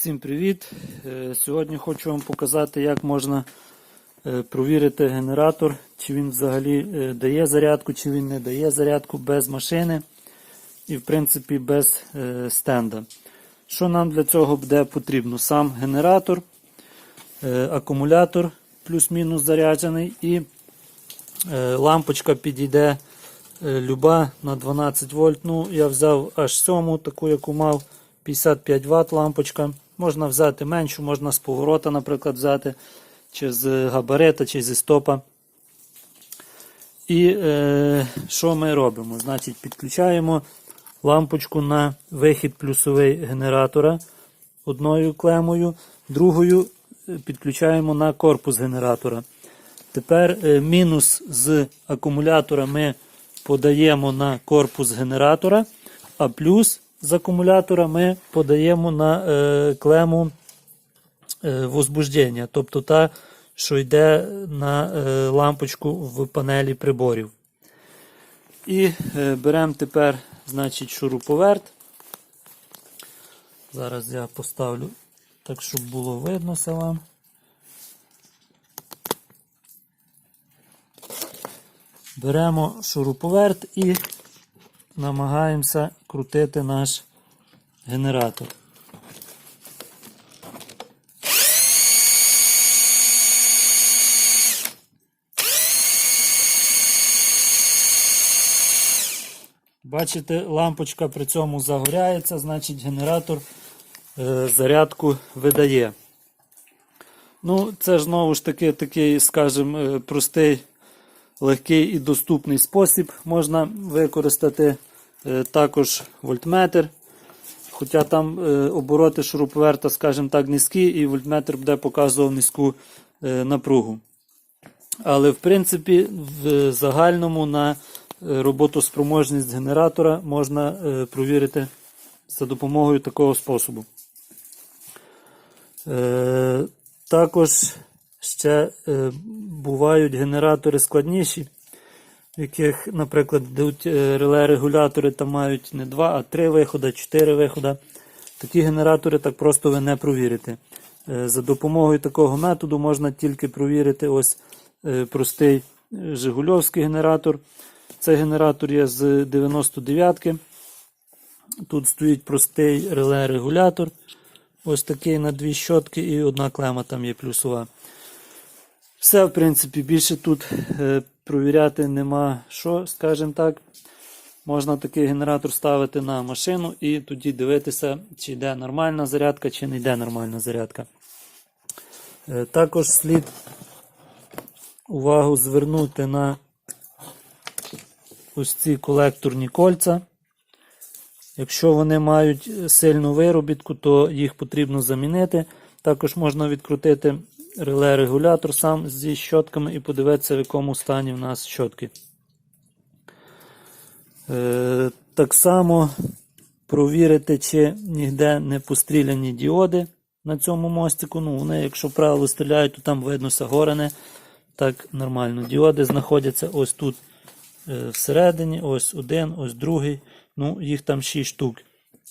Всім привіт! Е, Сьогодні хочу вам показати, як можна е, провірити генератор, чи він взагалі е, дає зарядку, чи він не дає зарядку без машини і, в принципі, без стенда. Що нам для цього буде потрібно? Сам генератор, акумулятор плюс-мінус заряджений і лампочка підійде люба на 12 вольт. Ну, я взяв аж сьому, таку, яку мав. 55 Вт лампочка. Можна взяти меншу, можна з поворота, наприклад, взяти, чи з габарита, чи зі стопа. І е, що ми робимо? Значить, підключаємо лампочку на вихід плюсовий генератора одною клемою, другою підключаємо на корпус генератора. Тепер е, мінус з акумулятора ми подаємо на корпус генератора, а плюс з акумулятора ми подаємо на е, клему е, возбуждення, тобто та, що йде на е, лампочку в панелі приборів. І е, беремо тепер значить, шуруповерт. Зараз я поставлю так, щоб було видно все вам. Беремо шуруповерт і намагаємося крутити наш генератор. Бачите, лампочка при цьому загоряється, значить генератор е, зарядку видає. Ну, це ж знову ж таки такий, скажімо, е, простий, легкий і доступний спосіб. Можна використати також вольтметр. Хоча там е, обороти шуруповерта, скажімо так, низькі, і вольтметр буде показував низьку е, напругу. Але в принципі, в загальному на е, роботоспроможність генератора можна е, провірити за допомогою такого способу. Е, Також ще е, бувають генератори складніші, яких, наприклад, йдуть е, реле-регулятори там мають не 2, а 3 виходи, 4 виходи. Такі генератори так просто ви не провірите. Е, За допомогою такого методу можна тільки провірити ось е, простий Жигульовський генератор. Цей генератор є з 99-ки. Тут стоїть простий реле-регулятор. Ось такий на дві щотки і одна клема там є плюсова. Все, в принципі, більше тут провіряти нема що, скажімо так. Можна такий генератор ставити на машину і тоді дивитися, чи йде нормальна зарядка, чи не йде нормальна зарядка. Е, також слід увагу звернути на ось ці колекторні кольця. Якщо вони мають сильну виробітку, то їх потрібно замінити. Також можна відкрутити реле-регулятор сам зі щотками і подивитися, в якому стані в нас щотки. Е, так само провірити, чи ніде не постріляні діоди на цьому мостику. Ну, вони, якщо правило стріляють, то там видно горене. Так, нормально. Діоди знаходяться ось тут е, всередині, ось один, ось другий. Ну, їх там 6 штук.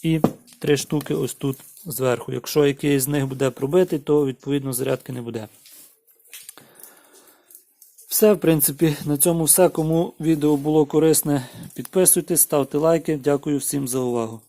І 3 штуки ось тут зверху. Якщо якийсь з них буде пробитий, то відповідно зарядки не буде. Все, в принципі, на цьому все. Кому відео було корисне, підписуйтесь, ставте лайки. Дякую всім за увагу.